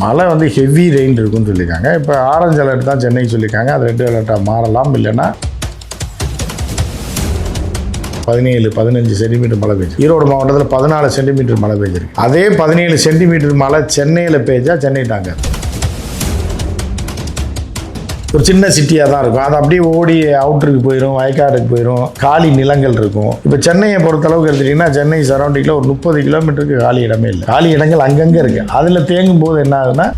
மழை வந்து heavy rain இருக்குன்னு சொல்லியிருக்காங்க. இப்போ ஆரஞ்சு அலர்ட் தான் சென்னை சொல்லியிருக்காங்க. அது ரெட் அலர்ட்டாக மாறலாம். இல்லைன்னா பதினேழு பதினஞ்சு சென்டிமீட்டர் மழை பெய்யுது. ஈரோடு மாவட்டத்தில் பதினாலு சென்டிமீட்டர் மழை பெய்ஞ்சிருக்கு அதே பதினேழு சென்டிமீட்டர் மழை சென்னையில் பெய்ஞ்சா சென்னை டாங்கர் ஒரு சின்ன சிட்டியாக தான் இருக்கும். அது அப்படியே ஓடி அவுட்டருக்கு போயிடும் வயக்காடுக்கு போயிடும் காலி நிலங்கள் இருக்கும். இப்போ சென்னையை பொறுத்தளவுக்கு எடுத்துட்டிங்கன்னா சென்னை சரௌண்டிங்கில் ஒரு முப்பது கிலோமீட்டருக்கு காலி இடமே இல்லை. காலி இடங்கள் அங்கங்கே இருக்குது அதில் தேங்கும் போது என்ன ஆகுதுன்னா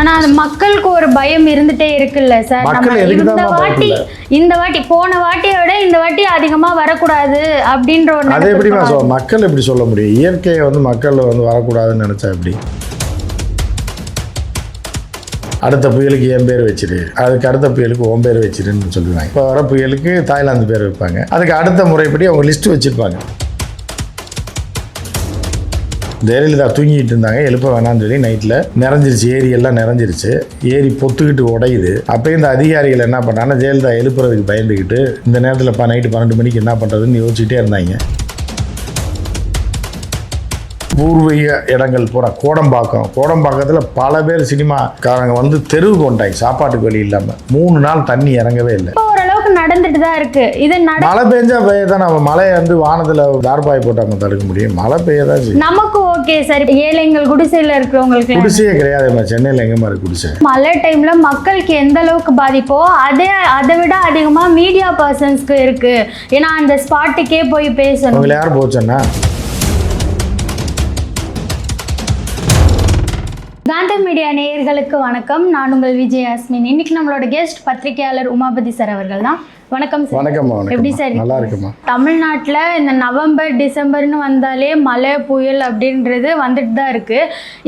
ஆனா அது மக்களுக்கு ஒரு பயம் இருந்துட்டே இருக்குல்ல சார். நம்ம இந்த வாட்டி இந்த வாட்டி போன வாட்டியை விட இந்த வாட்டி அதிகமா வரக்கூடாது அப்படின்ற ஒரு அதை மக்கள் எப்படி சொல்ல முடியும்? இயற்கையை வந்து மக்கள் வந்து வரக்கூடாதுன்னு நினச்சா எப்படி? அடுத்த புயலுக்கு என் பேர் வச்சிரு. அதுக்கு அடுத்த புயலுக்கு உன் பேர் வச்சிருன்னு சொல்லுவாங்க. இப்போ வர புயலுக்கு தாய்லாந்து பேர் வைப்பாங்க. அதுக்கு அடுத்த முறைப்படி அவங்க லிஸ்ட் வச்சுருப்பாங்க. ஜெயலலிதா தூங்கிட்டு இருந்தாங்க. எழுப்ப வேணாம்னு சொல்லி நைட்டில் நிறைஞ்சிருச்சு. ஏரி எல்லாம் நிறைஞ்சிருச்சு. ஏரி பொத்துக்கிட்டு உடையுது. அப்போ இந்த அதிகாரிகள் என்ன பண்ணாங்கன்னா ஜெயலலிதா எழுப்புறதுக்கு பயந்துக்கிட்டு இந்த நேரத்தில் இப்போ நைட்டு பன்னெண்டு மணிக்கு என்ன பண்ணுறதுன்னு யோசிச்சுட்டே இருந்தாங்க. பூர்வீக இடங்கள் பூரா கோடம்பாக்கம். கோடம்பாக்கத்தில் பல பேர் சினிமாக்காரங்க வந்து தெருவுக்கு வந்துட்டாங்க. சாப்பாட்டுக்கு வழி இல்லாமல் மூணு நாள் தண்ணி இறங்கவே இல்லை. ஓரளவுக்கு நடந்துட்டு தான் இருக்கு. இது மழை பெஞ்சா பெய்ய தான் நம்ம மழையை வந்து வானத்தில் தார்பாய் போட்டு நம்ம தடுக்க முடியும். மழை பெய்ய தான் செய்யும். நமக்கு ஓகே சார் ஏழைங்கள் குடிசையில இருக்கிறவங்களுக்கு குடிசையே கிடையாதுமா சென்னையில் எங்கே மாதிரி குடிசை? மழை டைம்ல மக்களுக்கு எந்த அளவுக்கு பாதிப்போ அதே அதை விட அதிகமா மீடியா பர்சன்ஸ்க்கு இருக்கு. ஏன்னா அந்த ஸ்பாட்டுக்கே போய் பேசணும். யார் போச்சேன்னா காந்த மீடியா நேயர்களுக்கு வணக்கம். நான் உங்கள் விஜய் யாஸ்மின் இன்னைக்கு நம்மளோட கெஸ்ட் பத்திரிகையாளர் உமாபதி சார் அவர்கள் தான் வணக்கம் சார். வணக்கம்மா எப்படி வணக்கம் சார் நல்லா இருக்குமா தமிழ்நாட்டில் இந்த நவம்பர் டிசம்பர்னு வந்தாலே மழை புயல் அப்படின்றது வந்துட்டு தான் இருக்கு.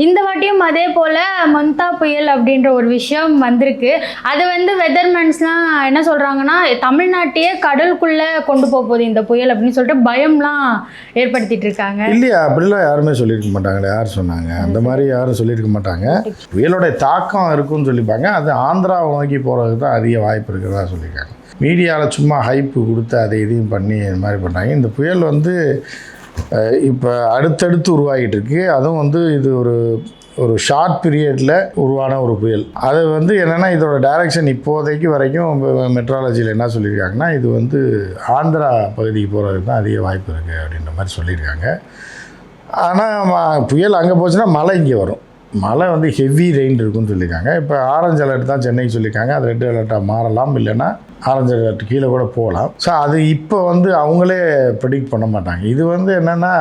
இந்த வாட்டியும் அதே போல் மொந்தா புயல் அப்படின்ற ஒரு விஷயம் வந்திருக்கு. அது வந்து வெதர்மேன்ஸ்லாம் என்ன சொல்கிறாங்கன்னா தமிழ்நாட்டையே கடலுக்குள்ளே கொண்டு போக போகுது இந்த புயல் அப்படின்னு சொல்லிட்டு பயம்லாம் ஏற்படுத்திட்டு இருக்காங்க. இல்லையா? அப்படிலாம் யாருமே சொல்லியிருக்க மாட்டாங்களே. யார் சொன்னாங்க? அந்த மாதிரி யாரும் சொல்லியிருக்க மாட்டாங்க. புயலோட தாக்கம் இருக்குன்னு சொல்லிப்பாங்க. அது ஆந்திராவை நோக்கி போகிறதுக்கு தான் அதிக வாய்ப்பு இருக்கிறதா சொல்லியிருக்காங்க. மீடியாவில் சும்மா ஹைப்பு கொடுத்து அதை இதையும் பண்ணி இந்த மாதிரி பண்ணுறாங்க இந்த புயல் வந்து இப்போ அடுத்தடுத்து உருவாகிட்டு இருக்கு. அதுவும் வந்து இது ஒரு ஒரு ஷார்ட் பீரியடில் உருவான ஒரு புயல். அது வந்து என்னென்னா இதோட டைரக்ஷன் இப்போதைக்கு வரைக்கும் மெட்ராலஜியில் என்ன சொல்லியிருக்காங்கன்னா இது வந்து ஆந்திரா பகுதிக்கு போகிறதுக்கு தான் அதிக வாய்ப்பு இருக்குது அப்படின்ற மாதிரி சொல்லியிருக்காங்க. ஆனால் புயல் அங்கே போச்சுன்னா மழை இங்கே வரும். மழை வந்து ஹெவி ரெயின் இருக்குன்னு சொல்லியிருக்காங்க. இப்போ ஆரஞ்சு அலர்ட் தான் சென்னைக்கு சொல்லியிருக்காங்க. அது ரெட் அலர்ட்டாக மாறலாம். இல்லைன்னா ஆரஞ்சு அலர்ட் கீழே கூட போகலாம். ஸோ அது இப்போ வந்து அவங்களே ப்ரெடிக்ட் பண்ண மாட்டாங்க. இது வந்து என்னென்னா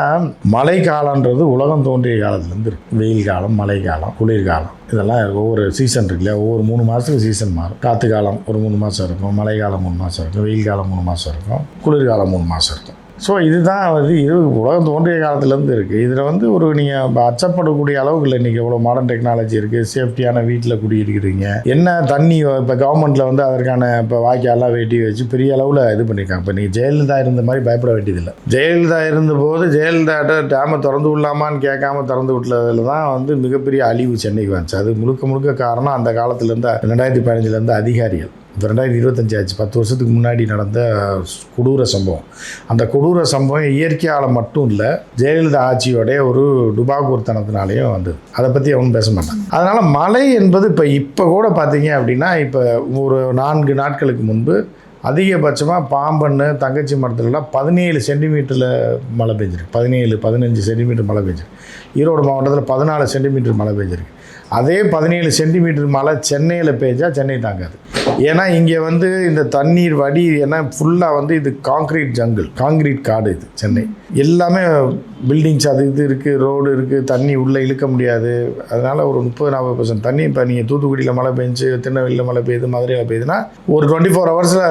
மழை காலன்றது உலகம் தோன்றிய காலத்துலேருந்து இருக்கு. வெயில் காலம் மழை காலம் குளிர்காலம். இதெல்லாம் ஒவ்வொரு சீசன் இருக்கு இல்லையா? ஒவ்வொரு மூணு மாதத்துக்கு சீசன் மாறும். காற்று காலம் ஒரு மூணு மாதம் இருக்கும். மழை காலம் மூணு மாதம் இருக்கும். வெயில் காலம் மூணு மாதம் இருக்கும். குளிர்காலம் மூணு மாதம் இருக்கும். ஸோ இதுதான் வந்து இது உலகம் தோன்றிய காலத்துலேருந்து இருக்குது இதில் வந்து ஒரு நீங்கள் அச்சப்படக்கூடிய அளவுக்கு இல்லை இன்றைக்கி எவ்வளோ மாடர்ன் டெக்னாலஜி இருக்குது சேஃப்டியான வீட்டில் குடியிருக்கிறீங்க. என்ன தண்ணி இப்போ கவர்மெண்ட்டில் வந்து அதற்கான இப்போ வாய்க்காலாம் வெட்டி வச்சு பெரிய அளவில் இது பண்ணியிருக்காங்க இப்போ நீங்கள் ஜெயலலிதா இருந்த மாதிரி பயப்பட வேண்டியதில்லை. ஜெயலலிதா இருந்தபோது ஜெயலலிதாட்ட டேமை திறந்து விடலாமான்னு கேட்காம திறந்து விட்டதில் தான் வந்து மிகப்பெரிய அழிவு சென்னைக்கு வந்துச்சு. அது முழுக்க முழுக்க காரணம் அந்த காலத்துலேருந்து ரெண்டாயிரத்தி பதினஞ்சுலேருந்து அதிகாரிகள். இப்போ ரெண்டாயிரத்தி இருபத்தஞ்சி ஆச்சு பத்து வருஷத்துக்கு முன்னாடி நடந்த கொடூர சம்பவம். அந்த கொடூர சம்பவம் இயற்கையால் மட்டும் இல்லை ஜெயலலிதா ஆட்சியோடைய ஒரு டுபாகூர்த்தனத்தினாலேயும் வந்தது. அதை பற்றி அவனும் பேச மாட்டான். அதனால் மழை என்பது இப்போ இப்போ கூட பார்த்தீங்க அப்படின்னா இப்போ ஒரு நான்கு நாட்களுக்கு முன்பு அதிகபட்சமாக பாம்பன்னு தங்கச்சி மரத்துலலாம் பதினேழு சென்டிமீட்டரில் மழை பெஞ்சிருக்கு. பதினேழு பதினஞ்சு சென்டிமீட்டர் மழை பெஞ்சிருக்கு. ஈரோடு மாவட்டத்தில் பதினாலு சென்டிமீட்டர் மழை பெஞ்சிருக்கு. அதே பதினேழு சென்டிமீட்டர் மழை சென்னையில் பெஞ்சால் சென்னை தாங்காது. ஏன்னா இங்கே வந்து இந்த தண்ணீர் வடி ஏன்னா ஃபுல்லாக வந்து இது காங்கிரீட் ஜங்கிள் காங்கிரீட் காடு இது சென்னை. எல்லாமே பில்டிங்ஸ் அது இது இருக்குது ரோடு இருக்குது தண்ணி உள்ளே இழுக்க முடியாது. அதனால் ஒரு முப்பது நாற்பது பர்சன்ட் தண்ணி இப்போ நீங்கள் தூத்துக்குடியில் மழை பெஞ்சு திருநெல்வேலியில் மழை பெய்யுது மதுரையில் பெய்யுதுன்னா ஒரு டுவெண்ட்டி ஃபோர் ஹவர்ஸில்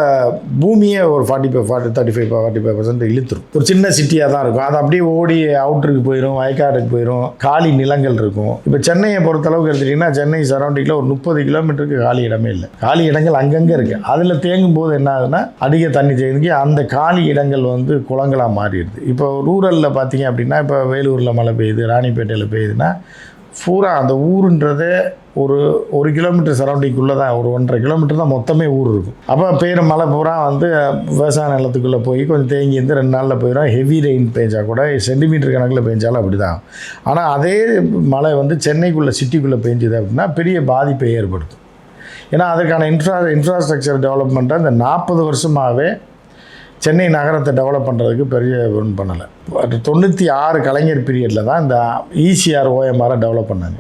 பூமியே ஒரு forty five forty thirty five forty five percent இழுத்துரும். ஒரு சின்ன சிட்டியாக தான் இருக்கும். அது அப்படியே ஓடி அவுட்டருக்கு போயிடும் வயக்காடுக்கு போயிடும் காலி நிலங்கள் இருக்கும். இப்போ சென்னையை பொறுத்தளவுக்கு எடுத்துட்டிங்கன்னா சென்னை சரௌண்டிங்கில் ஒரு முப்பது கிலோமீட்டருக்கு காலி இடமே இல்லை. காலி இடங்கள் அங்கங்கே இருக்குது அதில் தேங்கும் போது என்ன ஆகுதுன்னா அதிக தண்ணி தேங்கி அந்த காலி இடங்கள் வந்து குளங்களாக மாறிடுது. இப்போ ரூரலில் பார்த்தீங்க அப்படின்னா இப்போ வேலூரில் மழை பெய்யுது ராணிப்பேட்டையில் பெய்யுதுன்னா பூரா அந்த ஊருன்றதே ஒரு ஒரு கிலோமீட்டர் சரௌண்டிங்குள்ளே தான் ஒரு ஒன்றரை கிலோமீட்டர் தான் மொத்தமே ஊர் இருக்கும். அப்போ பெய்கிற மழை பூரா வந்து விவசாய நிலத்துக்குள்ளே போய் கொஞ்சம் தேங்கி இருந்து ரெண்டு நாளில் போயிடும். ஹெவி ரெயின் பெஞ்சா கூட சென்டிமீட்டர் கணக்கில் பெஞ்சாலும் அப்படி தான் ஆனால் அதே மழை வந்து சென்னைக்குள்ளே சிட்டிக்குள்ளே பெஞ்சுது அப்படின்னா பெரிய பாதிப்பை ஏற்படுத்தும். ஏன்னா அதுக்கான இன்ஃப்ரா இன்ஃப்ராஸ்ட்ரக்சர் டெவலப்மெண்ட்டை இந்த நாற்பது வருஷமாகவே சென்னை நகரத்தை டெவலப் பண்ணுறதுக்கு பெரிய ஒன்றும் பண்ணலை. தொண்ணூற்றி ஆறு கலைஞர் பீரியடில் தான் இந்த E ஈசிஆர் ஓஎம்ஆரை டெவலப் பண்ணாங்க.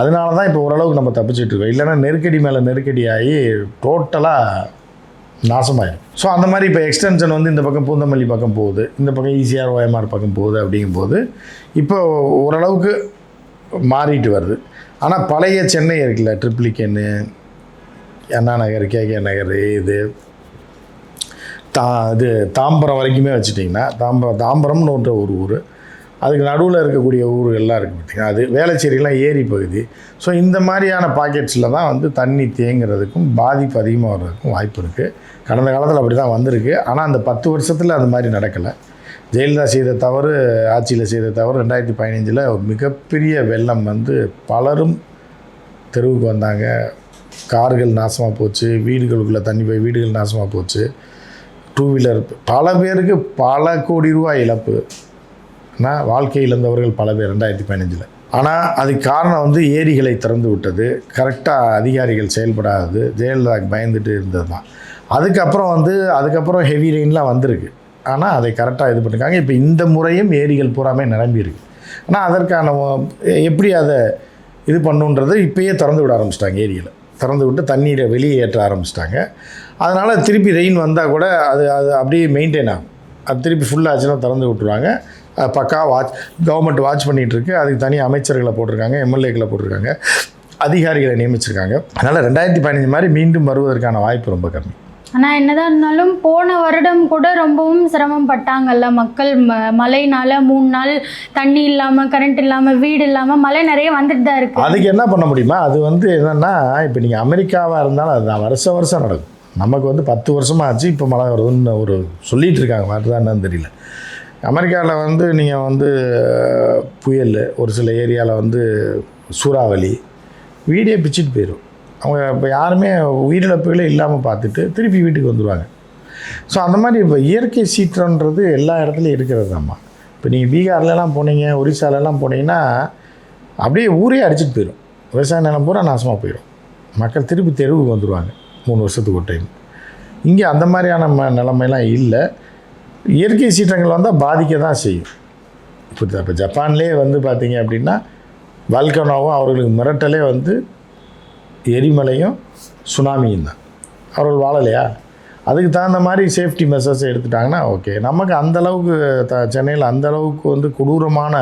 அதனால தான் இப்போ ஓரளவுக்கு நம்ம தப்பிச்சிட்டு இருக்கோம். இல்லைன்னா நெருக்கடி மேலே நெருக்கடி ஆகி டோட்டலாக நாசமாயிடும் ஸோ அந்த மாதிரி இப்போ எக்ஸ்டென்ஷன் வந்து இந்த பக்கம் பூந்தமல்லி பக்கம் போகுது. இந்த பக்கம் E ஓஎம்ஆர் பக்கம் போகுது அப்படிங்கும்போது இப்போ ஓரளவுக்கு மாறிட்டு வருது. ஆனால் பழைய சென்னை இருக்குல்ல ட்ரிப்ளிகன்னு அண்ணா நகர்? கேகே நகர். இது தா இது தாம்பரம் வரைக்குமே வச்சுட்டிங்கன்னா தாம்பரம் தாம்பரம்னு ஒன்ற ஒரு ஊர். அதுக்கு நடுவில் இருக்கக்கூடிய ஊர் எல்லாம் இருக்குது பார்த்திங்கன்னா அது வேளச்சேரிலாம் ஏரி பகுதி. ஸோ இந்த மாதிரியான பாக்கெட்ஸில் தான் வந்து தண்ணி தேங்கிறதுக்கும் பாதிப்பு அதிகமாக வர்றதுக்கும் வாய்ப்பு இருக்குது கடந்த காலத்தில் அப்படி தான் வந்திருக்கு. ஆனால் அந்த பத்து வருஷத்தில் அது மாதிரி நடக்கலை. ஜெயலலிதா செய்த தவறு ஆட்சியில் செய்த தவறு ரெண்டாயிரத்தி பதினஞ்சில் ஒரு மிகப்பெரிய வெள்ளம் வந்து பலரும் தெருவுக்கு வந்தாங்க. கார்கள் நாசமாக போச்சு வீடுகளுக்குள்ளே தண்ணி போய் வீடுகள் நாசமாக போச்சு. டூ வீலர் பல பேருக்கு பல கோடி ரூபாய் இழப்பு. ஆனால் வாழ்க்கை இழந்தவர்கள் பல பேர் ரெண்டாயிரத்தி பதினஞ்சில். ஆனால் அதுக்கு காரணம் வந்து ஏரிகளை திறந்து விட்டது. கரெக்டாக அதிகாரிகள் செயல்படாது ஜெயலலிதாக்கு பயந்துட்டு இருந்தது தான். அதுக்கப்புறம் வந்து அதுக்கப்புறம் ஹெவி ரெயின்லாம் வந்திருக்கு. ஆனால் அதை கரெக்டாக இது பண்ணிருக்காங்க. இப்போ இந்த முறையும் ஏரிகள் பூராமே நிரம்பியிருக்கு ஆனால் அதற்கான எப்படி அதை இது பண்ணுன்றது இப்பயே திறந்து விட ஆரம்பிச்சிட்டாங்க ஏரியில் திறந்து விட்டு தண்ணீரை வெளியே ஏற்ற ஆரம்பிச்சிட்டாங்க. அதனால் திருப்பி ரெயின் வந்தால் கூட அது அது அப்படியே மெயின்டைன் ஆகும். அது திருப்பி ஃபுல்லாச்சுன்னா திறந்து விட்டுருவாங்க. பக்கா வாட்ச் கவர்மெண்ட் வாட்ச் பண்ணிகிட்ருக்கு அதுக்கு தனி அமைச்சர்களை போட்டிருக்காங்க எம்எல்ஏக்களை போட்டிருக்காங்க. அதிகாரிகளை நியமிச்சிருக்காங்க. அதனால் ரெண்டாயிரத்தி பதினஞ்சு மாதிரி மீண்டும் வருவதற்கான வாய்ப்பு ரொம்ப கம்மி. ஆனால் என்னதான் இருந்தாலும் போன வருடம் கூட ரொம்பவும் சிரமம் பட்டாங்கல்ல மக்கள். ம மழைனால மூணு நாள் தண்ணி இல்லாமல் கரண்ட் இல்லாமல் வீடு இல்லாமல் மழை நிறைய வந்துட்டு தான் இருக்குது அதுக்கு என்ன பண்ண முடியுமா? அது வந்து என்னென்னா இப்போ நீங்கள் அமெரிக்காவாக இருந்தாலும் அதுதான். வருஷம் வருஷம் நடக்கும். நமக்கு வந்து பத்து வருஷமாக ஆச்சு இப்போ மழை வருதுன்னு ஒரு சொல்லிகிட்டு இருக்காங்க. வருதா என்னன்னு தெரியல. அமெரிக்காவில் வந்து நீங்கள் வந்து புயல் ஒரு சில ஏரியாவில் வந்து சூறாவளி வீடே பிச்சுட்டு போயிடும் அவங்க இப்போ யாருமே உயிரிழப்புகளே இல்லாமல் பார்த்துட்டு திருப்பி வீட்டுக்கு வந்துடுவாங்க ஸோ அந்த மாதிரி இப்போ இயற்கை சீற்றன்றது எல்லா இடத்துலையும் இருக்கிறது தாம்மா இப்போ நீங்கள் பீகார்லலாம் போனீங்க ஒரிசாலெலாம் போனீங்கன்னா அப்படியே ஊரே அடிச்சிட்டு போயிடும் விவசாய நிலம் பூரா நாசமாக போயிடும் மக்கள் திருப்பி தெருவுக்கு வந்துடுவாங்க மூணு வருஷத்துக்கு ஒரு டைம். இங்கே அந்த மாதிரியான ம நிலைமைலாம் இல்லை. இயற்கை சீற்றங்கள் வந்தால் பாதிக்க தான் செய்யும். இப்போ இப்போ ஜப்பான்லேயே வந்து பார்த்தீங்க அப்படின்னா வல்கனோவும் அவர்களுக்கு மிரட்டலே வந்து எரிமலையும் சுனாமியும் தான். அவர்கள் வாழலையா? அதுக்கு தகுந்த மாதிரி சேஃப்டி மெஷர்ஸ் எடுத்துட்டாங்கன்னா ஓகே நமக்கு அந்தளவுக்கு த சென்னையில் அந்த அளவுக்கு வந்து கொடூரமான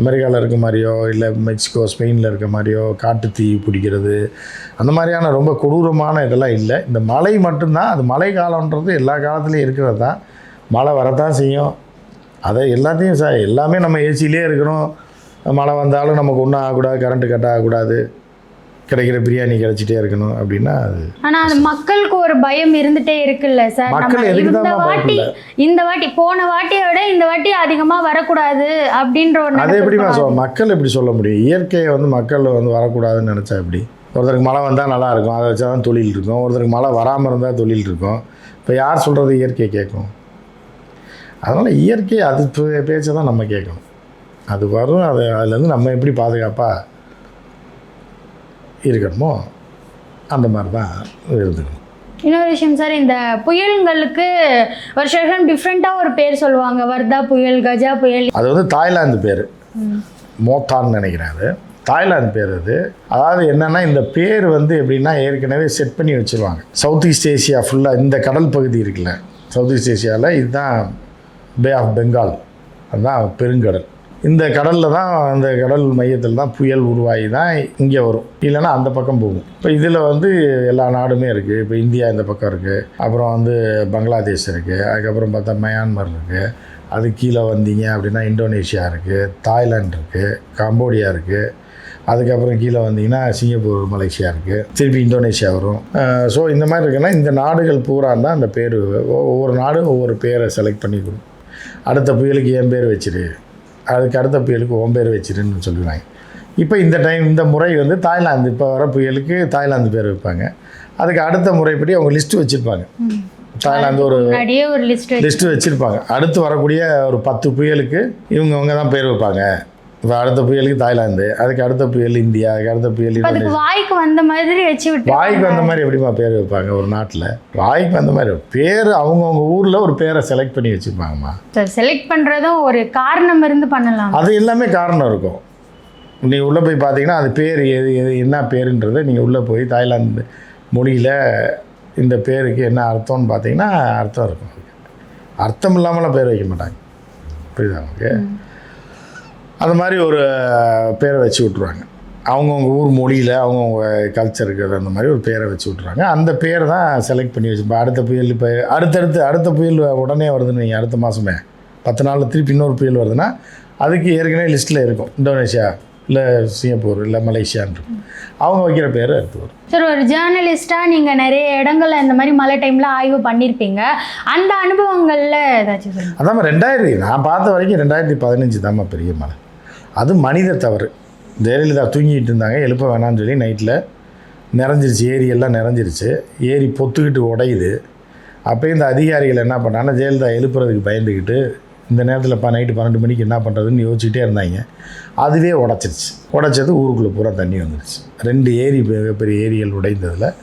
அமெரிக்காவில் இருக்க மாதிரியோ இல்லை மெக்சிகோ ஸ்பெயினில் இருக்க மாதிரியோ காட்டு தீ பிடிக்கிறது அந்த மாதிரியான ரொம்ப கொடூரமான இதெல்லாம் இல்லை. இந்த மழை மட்டும்தான் அது மழை காலம்ன்றது எல்லா காலத்துலேயும் இருக்கிறது தான். மழை வரதான் செய்யும். அதை எல்லாத்தையும் சார் எல்லாமே நம்ம ஏசியிலே இருக்கணும் மழை வந்தாலும் நமக்கு ஒன்றும் ஆகக்கூடாது கரண்ட்டு கட் ஆகக்கூடாது. கிடைக்கிற பிரியாணி கிடைச்சிட்டே இருக்கணும் அப்படின்னா அது ஆனா அது மக்களுக்கு ஒரு பயம் இருந்துட்டே இருக்குல்ல சார். மக்கள் இந்த வாட்டி? இந்த வாட்டி போன வாட்டியை விட இந்த வாட்டி அதிகமா வரக்கூடாது அப்படின்ற ஒரு அதை. சொல்ல மக்கள் எப்படி சொல்ல முடியும்? இயற்கையை வந்து மக்கள் வந்து வரக்கூடாதுன்னு நினச்சா எப்படி? ஒருத்தருக்கு மழை வந்தால் நல்லா இருக்கும். அதை வச்சா தான் தொழில் இருக்கும். ஒருத்தருக்கு மழை வராமல் இருந்தால் தொழில் இருக்கும். இப்போ யார் சொல்கிறது இயற்கையை கேட்கும்? அதனால் இயற்கை அது பேச்சை தான் நம்ம கேட்கணும். அது வரும். அது அதுலேருந்து நம்ம எப்படி பாதுகாப்பாக இருக்கணுமோ அந்த மாதிரி தான் இருந்துக்கணும் இன்னொரு விஷயம் சார் இந்த புயல்களுக்கு வருஷம் வருஷம் டிஃப்ரெண்ட்டாக ஒரு பேர் சொல்லுவாங்க. வர்தா புயல் கஜா புயல். அது வந்து தாய்லாந்து பேர். மோத்தான்னு நினைக்கிறேன் அது தாய்லாந்து பேர் அது. அதாவது என்னென்னா இந்த பேர் வந்து எப்படின்னா ஏற்கனவே செட் பண்ணி வச்சுருவாங்க. சவுத் ஈஸ்ட் ஏசியா ஃபுல்லாக இந்த கடல் பகுதி இருக்குல்ல. சவுத் ஈஸ்ட் ஏசியாவில் இதுதான் பே ஆஃப் பெங்கால் அதுதான் பெருங்கடல். இந்த கடலில் தான் அந்த கடல் மையத்தில் தான் புயல் உருவாகி தான் இங்கே வரும். இல்லைன்னா அந்த பக்கம் போகும். இப்போ இதில் வந்து எல்லா நாடுமே இருக்குது இப்போ இந்தியா இந்த பக்கம் இருக்குது அப்புறம் வந்து பங்களாதேஷ் இருக்குது அதுக்கப்புறம் பார்த்தா மயான்மர் இருக்குது அது கீழே வந்தீங்க அப்படின்னா இந்தோனேஷியா இருக்குது தாய்லாந்து இருக்குது கம்போடியா இருக்குது அதுக்கப்புறம் கீழே வந்தீங்கன்னா சிங்கப்பூர் மலேசியா இருக்குது திருப்பி இந்தோனேஷியா வரும். ஸோ இந்த மாதிரி இருக்குன்னா இந்த நாடுகள் பூரா தான் அந்த பேர். ஒவ்வொரு நாடும் ஒவ்வொரு பேரை செலக்ட் பண்ணி கொடுக்கும் அடுத்த புயலுக்கு என் பேர் வச்சிரு. அதுக்கு அடுத்த புயலுக்கு உன் பேர் வச்சிருன்னு சொல்லுவாங்க. இப்போ இந்த டைம் இந்த முறை வந்து தாய்லாந்து இப்போ வர புயலுக்கு தாய்லாந்து பேர் வைப்பாங்க. அதுக்கு அடுத்த முறைப்படி அவங்க லிஸ்ட்டு வச்சுருப்பாங்க. தாய்லாந்து ஒரு லிஸ்ட்டு வச்சுருப்பாங்க. அடுத்து வரக்கூடிய ஒரு பத்து புயலுக்கு இவங்கவங்க தான் பேர் வைப்பாங்க. இப்போ அடுத்த புயலுக்கு தாய்லாந்து அதுக்கு அடுத்த புயல் இந்தியா அதுக்கு அடுத்த புயல் அதுக்கு வாய்க்கு வந்த மாதிரி வச்சு விட்டு வாய்க்கு வந்த மாதிரி எப்படிமா பேர் வைப்பாங்க ஒரு நாட்டில்? வாய்க்கு வந்த மாதிரி பேர் அவங்கவுங்க ஊரில் ஒரு பேரை செலக்ட் பண்ணி வச்சுருப்பாங்கம்மா செலக்ட் பண்றதும் ஒரு காரணம் இருந்து பண்ணலாம். அது எல்லாமே காரணம் இருக்கும். நீங்கள் உள்ளே போய் பார்த்தீங்கன்னா அது பேர் எது எது என்ன பேருன்றதை நீங்கள் உள்ளே போய் தாய்லாந்து மொழியில் இந்த பேருக்கு என்ன அர்த்தம்னு பார்த்தீங்கன்னா அர்த்தம் இருக்கும். அர்த்தம் இல்லாமலாம் பேர் வைக்க மாட்டாங்க. புரியுதா உங்களுக்கு? அது மாதிரி ஒரு பேரை வச்சு விட்ருவாங்க அவங்கவுங்க ஊர் மொழியில் அவங்கவுங்க கல்ச்சருக்கு அந்த மாதிரி ஒரு பேரை வச்சு விட்ருவாங்க அந்த பேரை தான் செலக்ட் பண்ணி வச்சு இப்போ அடுத்த புயல் இப்போ அடுத்தடுத்து அடுத்த புயல் உடனே வருதுன்னு நீங்கள் அடுத்த மாதமே பத்து நாளில் திருப்பி இன்னொரு புயல் வருதுன்னா அதுக்கு ஏற்கனவே லிஸ்ட்டில் இருக்கும். இந்தோனேஷியா இல்லை சிங்கப்பூர் இல்லை மலேசியான்னு அவங்க வைக்கிற பேர் எடுத்து வரும். சார் ஒரு ஜேர்னலிஸ்டாக நீங்கள் நிறைய இடங்கள்ல இந்த மாதிரி மழை டைமில் ஆய்வு பண்ணியிருப்பீங்க அந்த அனுபவங்களில் ஏதாச்சும் அதாம்மா ரெண்டாயிரத்தி நான் பார்த்த வரைக்கும் ரெண்டாயிரத்தி பதினஞ்சு தாம்மா பெரிய மழை. அது மனித தவறு. ஜெயலலிதா தூங்கிட்டு இருந்தாங்க எழுப்ப வேணாம்னு சொல்லி நைட்டில் நிறைஞ்சிருச்சு ஏரி எல்லாம் நிறைஞ்சிருச்சு. ஏரி பொத்துக்கிட்டு உடையுது. அப்போ இந்த அதிகாரிகள் என்ன பண்ணாங்கன்னா ஜெயலலிதா எழுப்புறதுக்கு பயந்துக்கிட்டு இந்த நேரத்தில் இப்போ நைட்டு பன்னெண்டு மணிக்கு என்ன பண்ணுறதுன்னு யோசிச்சுட்டே இருந்தாங்க. அதுவே உடச்சிருச்சு. உடச்சது ஊருக்குள்ளே பூரா தண்ணி வந்துருச்சு. ரெண்டு ஏரி பெரிய ஏரிகள் உடைந்ததில்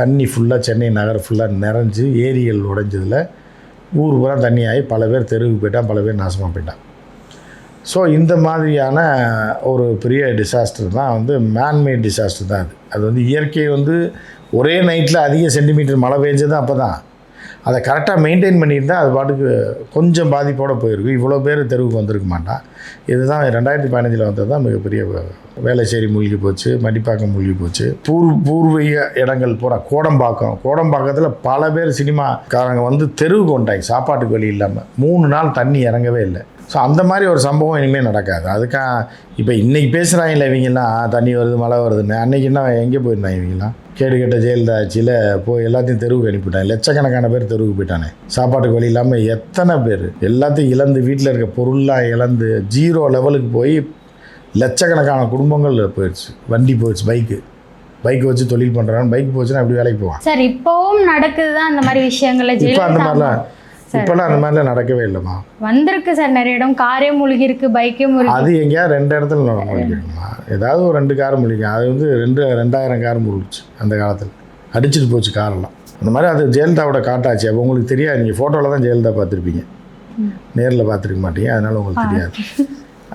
தண்ணி ஃபுல்லாக சென்னை நகர் ஃபுல்லாக நிறைஞ்சு ஏரிகள் உடைஞ்சதில் ஊர் பூரா தண்ணி ஆகி பல பேர் தெருவுக்கு போயிட்டான் பல பேர் நாசமாக போயிட்டான். ஸோ இந்த மாதிரியான ஒரு பெரிய டிசாஸ்டர் தான் வந்து மேன்மேட் டிசாஸ்டர் தான் அது. அது வந்து இயற்கை வந்து ஒரே நைட்டில் அதிக சென்டிமீட்டர் மழை பெஞ்சது அப்போ தான் அதை கரெக்டாக மெயின்டைன் பண்ணியிருந்தால் அது பாட்டுக்கு கொஞ்சம் பாதிப்போடு போயிருக்கும் இவ்வளோ பேர் தெருவுக்கு வந்திருக்க மாட்டான் இதுதான் ரெண்டாயிரத்தி பதினஞ்சில் வந்தது தான் மிகப்பெரிய வேலைச்சேரி மூழ்கி போச்சு மடிப்பாக்கம் மூழ்கி போச்சு. பூர் பூர்வீக இடங்கள் பூரா கோடம்பாக்கம். கோடம்பாக்கத்தில் பல பேர் சினிமாக்காரங்க வந்து தெருவுக்கு வந்துட்டாங்க. சாப்பாட்டுக்கு வழி இல்லாமல் மூணு நாள் தண்ணி இறங்கவே இல்லை. ஸோ அந்த மாதிரி ஒரு சம்பவம் இனிமேல் நடக்காது. அதுக்கா இப்போ இன்றைக்கி பேசுகிறாங்கல்ல இவங்கெல்லாம் தண்ணி வருது மழை வருதுன்னு. அன்றைக்கி என்ன எங்கே போயிருந்தாங்க இவங்கெல்லாம்? கேடு கெட்ட ஜெயலலிதா ஆட்சியில் போய் எல்லாத்தையும் தெருவுக்கு அனுப்பிவிட்டாங்க லட்சக்கணக்கான பேர் தெருவுக்கு போயிட்டானே. சாப்பாட்டுக்கு வழி இல்லாமல் எத்தனை பேர்? எல்லாத்தையும் இழந்து வீட்டில் இருக்க பொருள்லாம் இழந்து ஜீரோ லெவலுக்கு போய் லட்சக்கணக்கான குடும்பங்கள் போயிடுச்சு. வண்டி போயிடுச்சு பைக்கு. பைக் வச்சு தொழில் பண்ணுறாங்க பைக் போச்சுன்னா எப்படி வேலைக்கு போவான்? சார் இப்போவும் நடக்குது தான் அந்த மாதிரி விஷயங்கள்ல இப்போ அந்த மாதிரிலாம் இப்போல்லாம் அந்த மாதிரிலாம் நடக்கவே இல்லைம்மா. வந்திருக்கு சார் நிறைய இடம். காரே மூழ்கி இருக்கு பைக்கே மூழ்கி அது எங்கேயா ரெண்டு இடத்துல முழிக்கணுமா ஏதாவது ஒரு ரெண்டு கார் முழிக்கும் அது வந்து ரெண்டு ரெண்டாயிரம் கார் முழிச்சு அந்த காலத்தில். அடிச்சிட்டு போச்சு காரெல்லாம். அந்த மாதிரி அது ஜெயலலிதாவோட காட்டாச்சு. அப்போ உங்களுக்கு தெரியாது. நீங்கள் ஃபோட்டோவில் தான் ஜெயலலிதா பார்த்துருப்பீங்க. நேரில் பார்த்துருக்க மாட்டீங்க. அதனால உங்களுக்கு தெரியாது.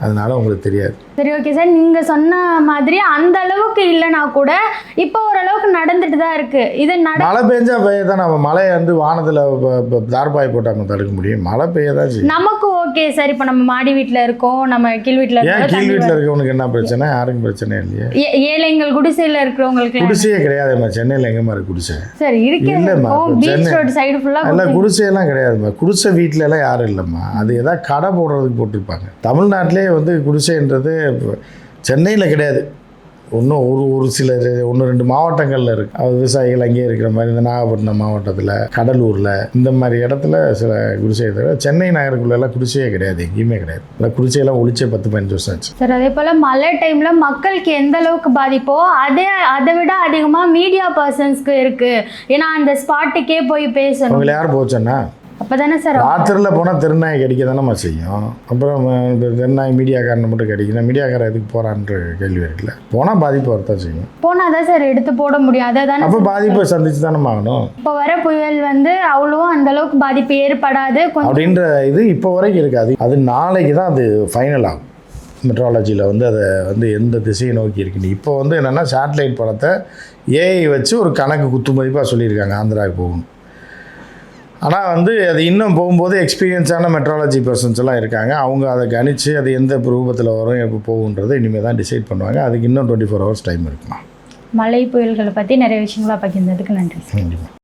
அதனால உங்களுக்கு தெரியாது. சரி ஓகே சார் நீங்க சொன்ன மாதிரி அந்த அளவுக்கு இல்லைனா கூட இப்போ ஓரளவுக்கு நடந்துட்டு தான் இருக்கு. இது மழை பெஞ்சா பெய்ய தான் நம்ம மழையை வந்து வானத்தில் தார்பாய் போட்டாங்க தடுக்க முடியும். மழை பெய்ய தான் நமக்கு ஓகே சார் இப்போ நம்ம மாடி வீட்ல இருக்கோம் நம்ம கீழ் ஏன் இருக்கோம் கீழ் வீட்டில் இருக்கவனுக்கு என்ன பிரச்சனை? யாருக்கும் பிரச்சனை இல்லையே. ஏழைங்கள் குடிசையில இருக்கிறவங்களுக்கு குடிசையே கிடையாதும்மா சென்னையில் எங்கேம்மா இருக்கு குடிசை? சார் இல்லைம்மா, பீச் ரோடு சைடு ஃபுல்லா அதெல்லாம் குடிசையெல்லாம் கிடையாதும்மா. குடிசை வீட்ல எல்லாம் யாரும் இல்லைம்மா. அது ஏதாவது கடை போடுறதுக்கு போட்டிருப்பாங்க. தமிழ்நாட்டிலே வந்து குடிசைன்றது சென்னையில் கிடையாது. இன்னும் ஒரு ஒரு சில ஒன்று ரெண்டு மாவட்டங்களில் இருக்கு. அது விவசாயிகள் அங்கேயே இருக்கிற மாதிரி இந்த நாகப்பட்டினம் மாவட்டத்தில் கடலூரில் இந்த மாதிரி இடத்துல சில குடிசை தவிர சென்னை நகருக்குள்ளெல்லாம் குடிசையே கிடையாது எங்கேயுமே கிடையாது. இல்லை குடிசையெல்லாம் ஒழிச்சே பத்து பதினஞ்சு வருஷம் ஆச்சு. சார் அதே போல மழை டைம்ல மக்களுக்கு எந்த அளவுக்கு பாதிப்போ அதே அதை விட அதிகமா மீடியா பர்சன்ஸ்க்கு இருக்கு. ஏன்னா அந்த ஸ்பாட்டுக்கே போய் பேசணும். அவங்களை யார் போச்சோன்னா அப்பதானே சார் ராத்திரியில் போனால் திருநாய் கடிக்க தானேம்மா செய்யும். அப்புறம் இப்ப திருநாய் மீடியாக்காரனை மட்டும் கடிக்கணும் மீடியாக்காரன் எதுக்கு போகிறான்ற கேள்வி இருக்குல்ல. போனால் பாதிப்பு வரத்தான் செய்யும். போனாதான் சார் எடுத்து போட முடியும். அதை தானே அப்போ பாதிப்பை சந்திச்சு தானே ஆகணும். இப்போ வர புயல் வந்து அவ்வளவும் அந்த அளவுக்கு பாதிப்பு ஏற்படாது. அப்படின்ற இது இப்போ வரைக்கும் இருக்காது அது நாளைக்கு தான் அது ஃபைனல் ஆகும். மெட்ராலஜியில் வந்து அதை வந்து எந்த திசையை நோக்கி இருக்குன்னு. இப்போ வந்து என்னென்னா சேட்டலைட் படத்தை ஏஐ வச்சு ஒரு கணக்கு குத்து மதிப்பாக சொல்லியிருக்காங்க. ஆந்திராவுக்கு போகணும். ஆனால் வந்து அது இன்னும் போகும்போது எக்ஸ்பீரியன்ஸான மெட்ராலஜி பர்சன்ஸ் எல்லாம் இருக்காங்க. அவங்க அதை கணிச்சு அது எந்த ரூபத்தில் வரும் எப்போ போகுன்றதை இனிமேல் தான் டிசைட் பண்ணுவாங்க. அதுக்கு இன்னும் டுவெண்ட்டி ஃபோர் ஹவர்ஸ் டைம் இருக்குமா. மழை புயல்களை பத்தி நிறைய விஷயங்களா பகிர்ந்ததுக்கு நன்றி. கண்டிப்பாக